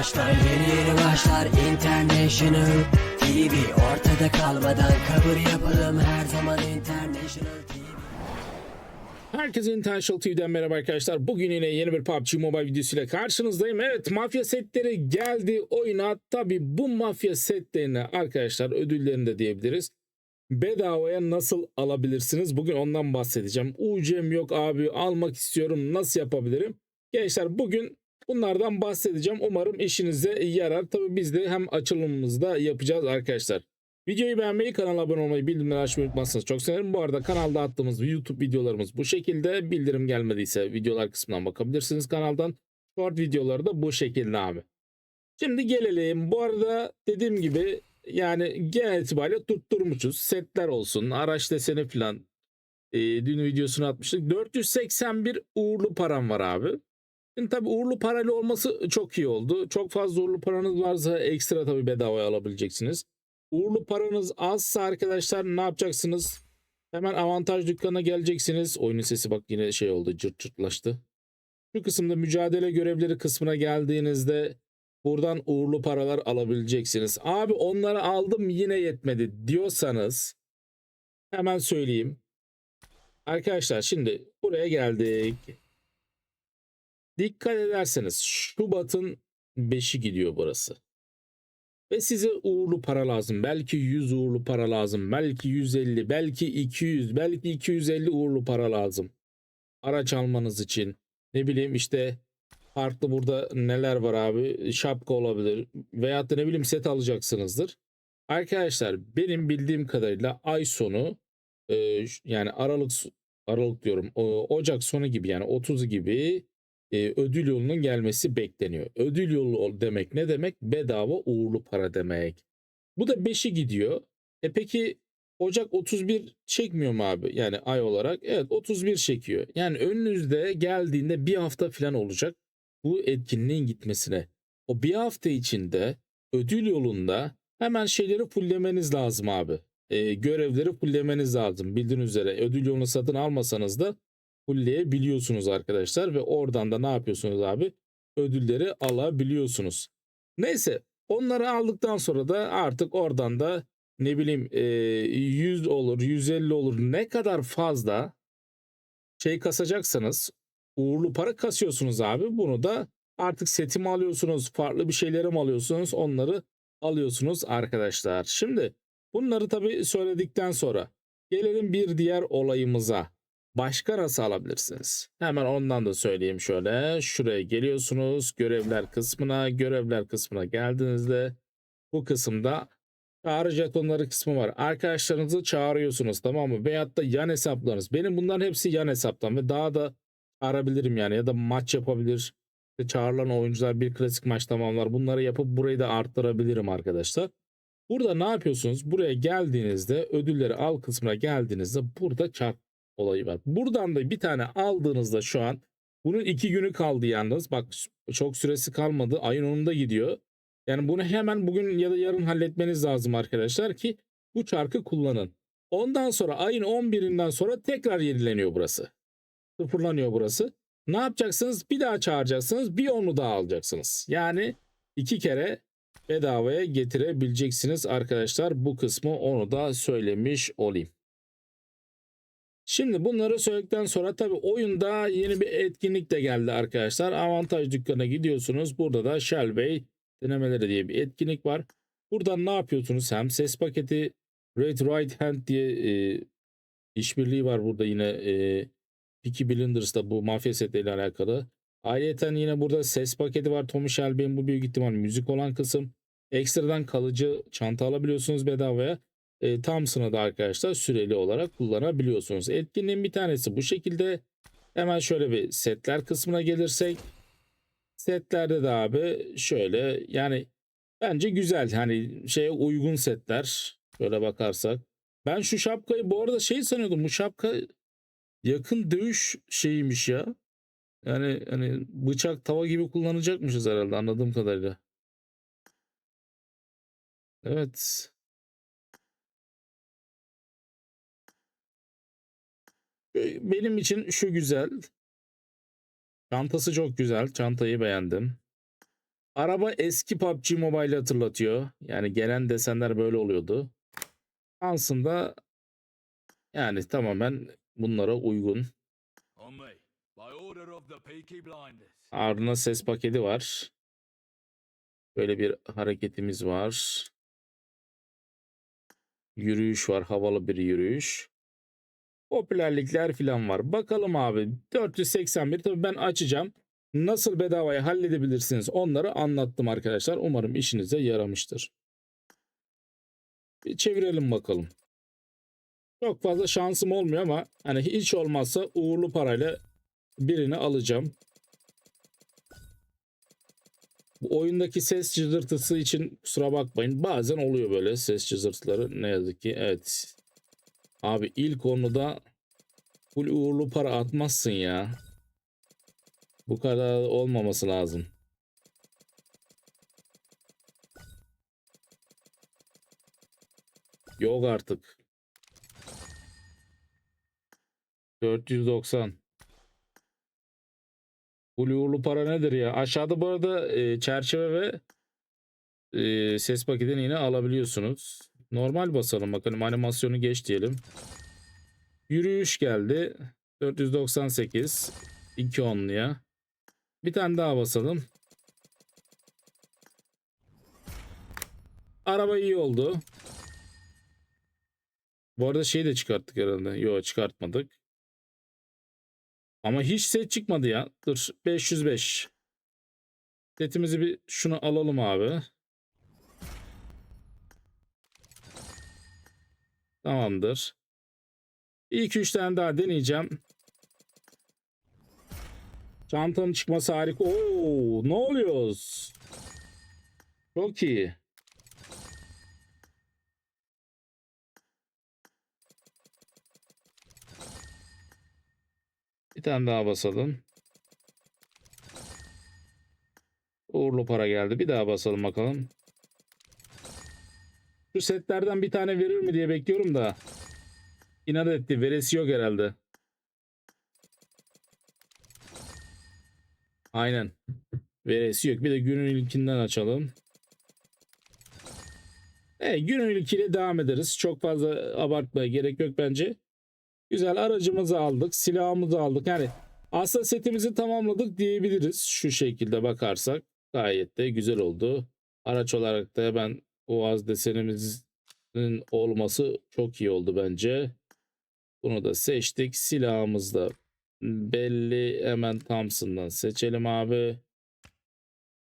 başlar Yeni yeni başlar International TV Ortada kalmadan kabul yapalım Her zaman International TV Herkese International TV'den merhaba arkadaşlar. Bugün yine yeni bir PUBG Mobile videosuyla karşınızdayım. Evet mafya setleri geldi oyuna. Tabi bu mafya setlerini arkadaşlar ödüllerini de diyebiliriz. Bedavaya nasıl alabilirsiniz? Bugün ondan bahsedeceğim. UC'm yok abi almak istiyorum nasıl yapabilirim? Gençler bugün bunlardan bahsedeceğim. Umarım işinize yarar. Tabi biz de hem açılımımızda yapacağız arkadaşlar. Videoyu beğenmeyi, kanala abone olmayı, bildirimleri açmayı unutmazsanız çok sevinirim. Bu arada kanalda attığımız YouTube videolarımız bu şekilde. Bildirim gelmediyse videolar kısmından bakabilirsiniz kanaldan. Short videoları da bu şekilde abi. Şimdi gelelim. Bu arada dediğim gibi yani genel itibariyle tutturmuşuz. Setler olsun, araç deseni falan. Ee, dün videosunu atmıştık. 481 uğurlu param var abi. Şimdi tabii uğurlu parayla olması çok iyi oldu. Çok fazla uğurlu paranız varsa ekstra tabii bedavaya alabileceksiniz. Uğurlu paranız azsa arkadaşlar ne yapacaksınız? Hemen avantaj dükkanına geleceksiniz. Oyunun sesi bak yine şey oldu cırt cırtlaştı. Şu kısımda mücadele görevleri kısmına geldiğinizde buradan uğurlu paralar alabileceksiniz. Abi onları aldım yine yetmedi diyorsanız hemen söyleyeyim. Arkadaşlar şimdi buraya geldik. Dikkat ederseniz Şubat'ın 5'i gidiyor burası. Ve size uğurlu para lazım. Belki 100 uğurlu para lazım. Belki 150, belki 200, belki 250 uğurlu para lazım. Araç almanız için. Ne bileyim işte farklı burada neler var abi? Şapka olabilir. Veyahut da ne bileyim set alacaksınızdır. Arkadaşlar benim bildiğim kadarıyla ay sonu yani Aralık Aralık diyorum Ocak sonu gibi yani 30 gibi e, ödül yolunun gelmesi bekleniyor. Ödül yolu ol- demek ne demek? Bedava uğurlu para demek. Bu da 5'i gidiyor. E peki Ocak 31 çekmiyor mu abi? Yani ay olarak. Evet 31 çekiyor. Yani önünüzde geldiğinde bir hafta falan olacak bu etkinliğin gitmesine. O bir hafta içinde ödül yolunda hemen şeyleri fulllemeniz lazım abi. E, görevleri fulllemeniz lazım. Bildiğiniz üzere ödül yolunu satın almasanız da fullleyebiliyorsunuz arkadaşlar ve oradan da ne yapıyorsunuz abi? Ödülleri alabiliyorsunuz. Neyse onları aldıktan sonra da artık oradan da ne bileyim e, 100 olur 150 olur ne kadar fazla şey kasacaksanız uğurlu para kasıyorsunuz abi. Bunu da artık setimi alıyorsunuz farklı bir şeyleri mi alıyorsunuz onları alıyorsunuz arkadaşlar. Şimdi bunları tabii söyledikten sonra gelelim bir diğer olayımıza. Başka nasıl alabilirsiniz? Hemen ondan da söyleyeyim şöyle. Şuraya geliyorsunuz. Görevler kısmına. Görevler kısmına geldiğinizde bu kısımda çağrı jetonları kısmı var. Arkadaşlarınızı çağırıyorsunuz tamam mı? Veyahut da yan hesaplarınız. Benim bunların hepsi yan hesaptan ve daha da çağırabilirim yani. Ya da maç yapabilir. İşte çağrılan oyuncular bir klasik maç tamamlar. Bunları yapıp burayı da arttırabilirim arkadaşlar. Burada ne yapıyorsunuz? Buraya geldiğinizde ödülleri al kısmına geldiğinizde burada çarp olayı var. Buradan da bir tane aldığınızda şu an bunun iki günü kaldı yalnız. Bak çok süresi kalmadı. Ayın 10'unda gidiyor. Yani bunu hemen bugün ya da yarın halletmeniz lazım arkadaşlar ki bu çarkı kullanın. Ondan sonra ayın 11'inden sonra tekrar yenileniyor burası. Sıfırlanıyor burası. Ne yapacaksınız? Bir daha çağıracaksınız. Bir onu daha alacaksınız. Yani iki kere bedavaya getirebileceksiniz arkadaşlar. Bu kısmı onu da söylemiş olayım. Şimdi bunları söyledikten sonra tabii oyunda yeni bir etkinlik de geldi arkadaşlar. Avantaj dükkanına gidiyorsunuz. Burada da Shelby denemeleri diye bir etkinlik var. Buradan ne yapıyorsunuz? Hem ses paketi Red Right Hand diye e, işbirliği var burada yine e, Peaky Blinders'da bu mafya setiyle alakalı. Ayrıca yine burada ses paketi var. Tommy Shelby'in bu büyük ihtimal müzik olan kısım. Ekstradan kalıcı çanta alabiliyorsunuz bedavaya. E, Thompson'ı da arkadaşlar süreli olarak kullanabiliyorsunuz. Etkinliğin bir tanesi bu şekilde. Hemen şöyle bir setler kısmına gelirsek. Setlerde de abi şöyle yani bence güzel hani şeye uygun setler. Şöyle bakarsak. Ben şu şapkayı bu arada şey sanıyordum bu şapka yakın dövüş şeyiymiş ya. Yani hani bıçak tava gibi kullanacakmışız herhalde anladığım kadarıyla. Evet. Benim için şu güzel. Çantası çok güzel. Çantayı beğendim. Araba eski PUBG Mobile'i hatırlatıyor. Yani gelen desenler böyle oluyordu. Aslında yani tamamen bunlara uygun. Ardına ses paketi var. Böyle bir hareketimiz var. Yürüyüş var. Havalı bir yürüyüş. Popülerlikler falan var. Bakalım abi. 481 tabii ben açacağım. Nasıl bedavaya halledebilirsiniz onları anlattım arkadaşlar. Umarım işinize yaramıştır. Bir çevirelim bakalım. Çok fazla şansım olmuyor ama hani hiç olmazsa uğurlu parayla birini alacağım. Bu oyundaki ses cızırtısı için kusura bakmayın. Bazen oluyor böyle ses cızırtıları. Ne yazık ki. Evet. Abi ilk konuda full uğurlu para atmazsın ya. Bu kadar olmaması lazım. Yok artık. 490. Bu uğurlu para nedir ya? Aşağıda bu arada e, çerçeve ve e, ses paketini yine alabiliyorsunuz. Normal basalım bakalım animasyonu geç diyelim. Yürüyüş geldi. 498. 2 onluya. Bir tane daha basalım. Araba iyi oldu. Bu arada şeyi de çıkarttık herhalde. Yok çıkartmadık. Ama hiç set çıkmadı ya. Dur 505. Setimizi bir şunu alalım abi. Tamamdır. 2-3 tane daha deneyeceğim. Çantanın çıkması harika. Oo, ne oluyoruz? Çok iyi. Bir tane daha basalım. Uğurlu para geldi. Bir daha basalım bakalım. Şu setlerden bir tane verir mi diye bekliyorum da. İnat etti. Veresi yok herhalde. Aynen. Veresi yok. Bir de günün ilkinden açalım. Evet, günün ilkiyle devam ederiz. Çok fazla abartmaya gerek yok bence. Güzel aracımızı aldık, silahımızı aldık. Yani aslında setimizi tamamladık diyebiliriz şu şekilde bakarsak. Gayet de güzel oldu. Araç olarak da ben Oğaz desenimizin olması çok iyi oldu bence. Bunu da seçtik. Silahımız da belli. Hemen Thompson'dan seçelim abi.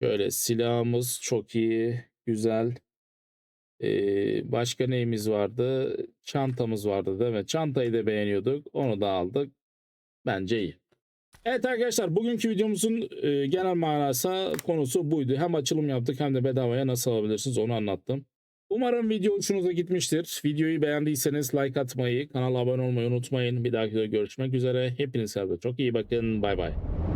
Şöyle silahımız çok iyi. Güzel. Ee, başka neyimiz vardı? Çantamız vardı değil mi? Çantayı da beğeniyorduk. Onu da aldık. Bence iyi. Evet arkadaşlar bugünkü videomuzun e, genel manası konusu buydu. Hem açılım yaptık hem de bedavaya nasıl alabilirsiniz onu anlattım. Umarım video hoşunuza gitmiştir. Videoyu beğendiyseniz like atmayı, kanala abone olmayı unutmayın. Bir dahaki videoda görüşmek üzere. Hepiniz kendinize çok iyi bakın. Bay bay.